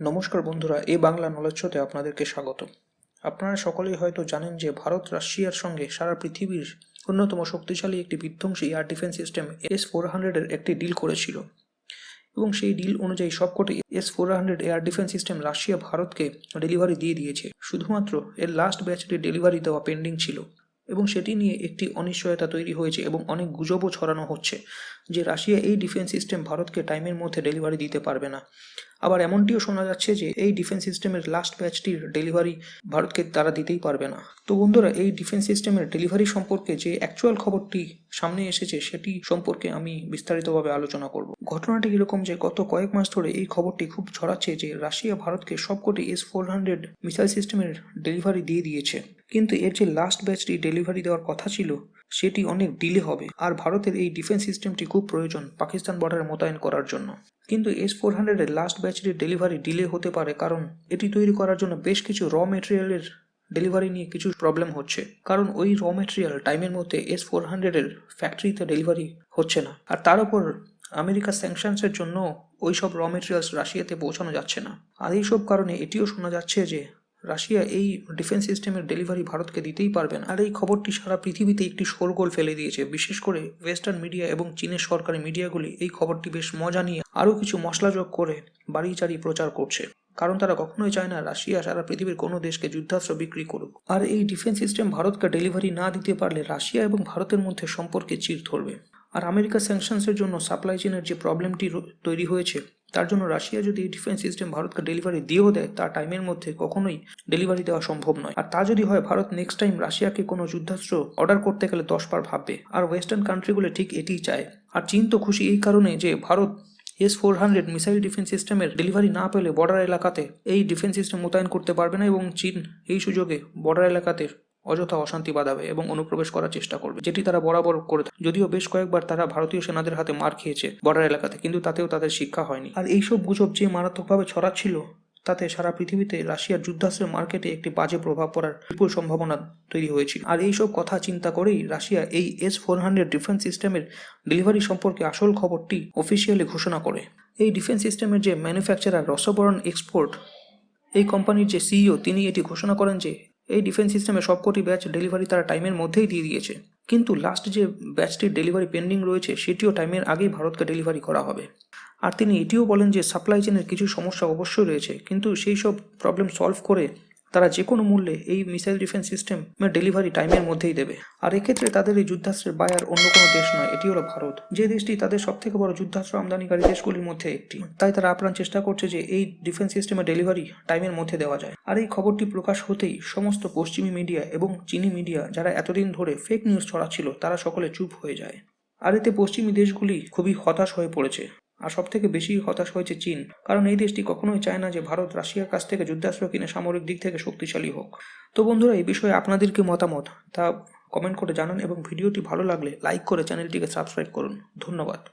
নমস্কার বন্ধুরা, এ বাংলা নলেজ শোতে আপনাদেরকে স্বাগত। আপনারা সকলেই হয়তো জানেন যে ভারত, রাশিয়ার সঙ্গে সারা পৃথিবীর অন্যতম শক্তিশালী একটি বিধ্বংসী air defence system S four হান্ড্রেডের একটি ডিল করেছিল। এবং সেই ডিল অনুযায়ী সবকটি S four hundred air defence system Russia ভারতকে ডেলিভারি দিয়ে দিয়েছে। শুধুমাত্র এর লাস্ট ব্যাচটি ডেলিভারি দেওয়া পেন্ডিং ছিল। এবং সেটি নিয়ে একটি অনিশ্চয়তা তৈরি হয়েছে এবং অনেক গুজবও ছড়ানো হচ্ছে যে রাশিয়া এই ডিফেন্স সিস্টেম ভারতকে টাইমের মধ্যে ডেলিভারি দিতে পারবে না। আবার এমনটিও শোনা যাচ্ছে যে এই ডিফেন্স সিস্টেমের লাস্ট ব্যাচটির ডেলিভারি ভারতকে তারা দিতেই পারবে না। তো বন্ধুরা, এই ডিফেন্স সিস্টেমের ডেলিভারি সম্পর্কে যে অ্যাকচুয়াল খবরটি সামনে এসেছে সেটি সম্পর্কে আমি বিস্তারিতভাবে আলোচনা করব। ঘটনাটি এরকম যে গত কয়েক মাস ধরে এই খবরটি খুব ছড়াচ্ছে যে রাশিয়া ভারতকে সবকটি এস ফোর হান্ড্রেড মিসাইল সিস্টেমের ডেলিভারি দিয়ে দিয়েছে। কিন্তু এর যে লাস্ট ব্যাচটি ডেলিভারি দেওয়ার কথা ছিল, সেটি অনেক ডিলে হবে। আর ভারতের এই ডিফেন্স সিস্টেমটি খুব প্রয়োজন পাকিস্তান বর্ডারে মোতায়েন করার জন্য। কিন্তু এস ফোর হান্ড্রেডের লাস্ট ব্যাচটির ডেলিভারি ডিলে হতে পারে কারণ এটি তৈরি করার জন্য বেশ কিছু র মেটেরিয়ালের ডেলিভারি নিয়ে কিছু প্রবলেম হচ্ছে। কারণ ওই র মেটেরিয়াল টাইমের মধ্যে এস ফোর হান্ড্রেডের ফ্যাক্টরিতে ডেলিভারি হচ্ছে না। আর তার উপর আমেরিকার স্যাংশনসের জন্য ওই সব র মেটেরিয়ালস রাশিয়াতে পৌঁছানো যাচ্ছে না। আর এইসব কারণে এটিও শোনা যাচ্ছে যে রাশিয়া এই ডিফেন্স সিস্টেমের ডেলিভারি ভারতকে দিতেই পারবে না। আর এই খবরটি সারা পৃথিবীতে একটি শোরগোল ফেলে দিয়েছে। বিশেষ করে ওয়েস্টার্ন মিডিয়া এবং চীনের সরকারি মিডিয়াগুলি এই খবরটি বেশ মজা নিয়ে আরও কিছু মশলা যোগ করে বাড়ি চাড়ি প্রচার করছে। কারণ তারা কখনোই চায় না রাশিয়া সারা পৃথিবীর কোনো দেশকে যুদ্ধাস্ত্র বিক্রি করুক। আর এই ডিফেন্স সিস্টেম ভারতকে ডেলিভারি না দিতে পারলে রাশিয়া এবং ভারতের মধ্যে সম্পর্কে চির ধরবে। আর আমেরিকা স্যাংশনসের জন্য সাপ্লাই চেনের যে প্রবলেমটি তৈরি হয়েছে তার জন্য রাশিয়া যদি ডিফেন্স সিস্টেম ভারতকে ডেলিভারি দিয়েও দেয় তার টাইমের মধ্যে কখনোই ডেলিভারি দেওয়া সম্ভব নয়। আর তা যদি হয়, ভারত নেক্সট টাইম রাশিয়াকে কোনো যুদ্ধাস্ত্র অর্ডার করতে গেলে দশবার ভাববে। আর ওয়েস্টার্ন কান্ট্রিগুলো ঠিক এটিই চায়। আর চীন তো খুশি এই কারণে যে Bharat S four hundred missile defence সিস্টেমের ডেলিভারি না পেলে বর্ডার এলাকাতে এই ডিফেন্স সিস্টেম মোতায়েন করতে পারবে না এবং চীন এই সুযোগে বর্ডার এলাকাতে অযথা অশান্তি বাঁধাবে এবং অনুপ্রবেশ করার চেষ্টা করবে, যেটি তারা বরাবর করে থাকে। যদিও বেশ কয়েকবার তারা ভারতীয় সেনাদের হাতে মার খেয়েছে বর্ডার এলাকাতে, কিন্তু তাতেও তাদের শিক্ষা হয়নি। আর এইসব গুজব যে মারাত্মকভাবে ছড়াচ্ছিল, তাতে সারা পৃথিবীতে রাশিয়ার যুদ্ধাস্ত্রের মার্কেটে একটি বাজে প্রভাব পড়ার বিপুল সম্ভাবনা তৈরি হয়েছিল। আর এইসব কথা চিন্তা করেই রাশিয়া এই এস ফোর হান্ড্রেড ডিফেন্স সিস্টেমের ডেলিভারি সম্পর্কে আসল খবরটি অফিসিয়ালি ঘোষণা করে। এই ডিফেন্স সিস্টেমের যে ম্যানুফ্যাকচারার রসবরণ এক্সপোর্ট, এই কোম্পানির যে সিইও, তিনি এটি ঘোষণা করেন যে এই ডিফেন্স সিস্টেমে সবকটি ব্যাচ ডেলিভারি তারা টাইমের মধ্যেই দিয়ে দিয়েছে। কিন্তু লাস্ট যে ব্যাচটির ডেলিভারি পেন্ডিং রয়েছে, সেটিও টাইমের আগেই ভারতকে ডেলিভারি করা হবে। আর তিনি এটিও বলেন যে সাপ্লাই চেনের কিছু সমস্যা অবশ্যই রয়েছে, কিন্তু সেই সব প্রবলেম সলভ করে তারা যে কোনো মূল্যে এই মিসাইল ডিফেন্স সিস্টেম ডেলিভারি টাইমের মধ্যেই দেবে। আর এক্ষেত্রে তাদের এই যুদ্ধাস্ত্রের বায়ার অন্য কোনো দেশ নয়, এটি হলো ভারত। যে দেশটি তাদের সব থেকে বড় যুদ্ধাস্ত্র আমদানিকারী দেশগুলির মধ্যে একটি। তাই তারা আপ্রাণ চেষ্টা করছে যে এই ডিফেন্স সিস্টেমের ডেলিভারি টাইমের মধ্যে দেওয়া যায়। আর এই খবরটি প্রকাশ হতেই সমস্ত পশ্চিমী মিডিয়া এবং চীনি মিডিয়া যারা এতদিন ধরে ফেক নিউজ ছড়াচ্ছিল, তারা সকলে চুপ হয়ে যায়। আর এতে পশ্চিমী দেশগুলি খুবই হতাশ হয়ে পড়েছে। আর সব থেকে বেশি হতাশ হয়েছে চীন, কারণ এই দেশটি কখনোই চায় না যে ভারত রাশিয়ার কাছ থেকে যুদ্ধাস্ত্র কিনে সামরিক দিক থেকে শক্তিশালী হোক। তো বন্ধুরা, এই বিষয়ে আপনাদের কি মতামত? তা কমেন্ট করে জানান এবং ভিডিওটি ভালো লাগলে লাইক করে চ্যানেলটিকে সাবস্ক্রাইব করুন। ধন্যবাদ।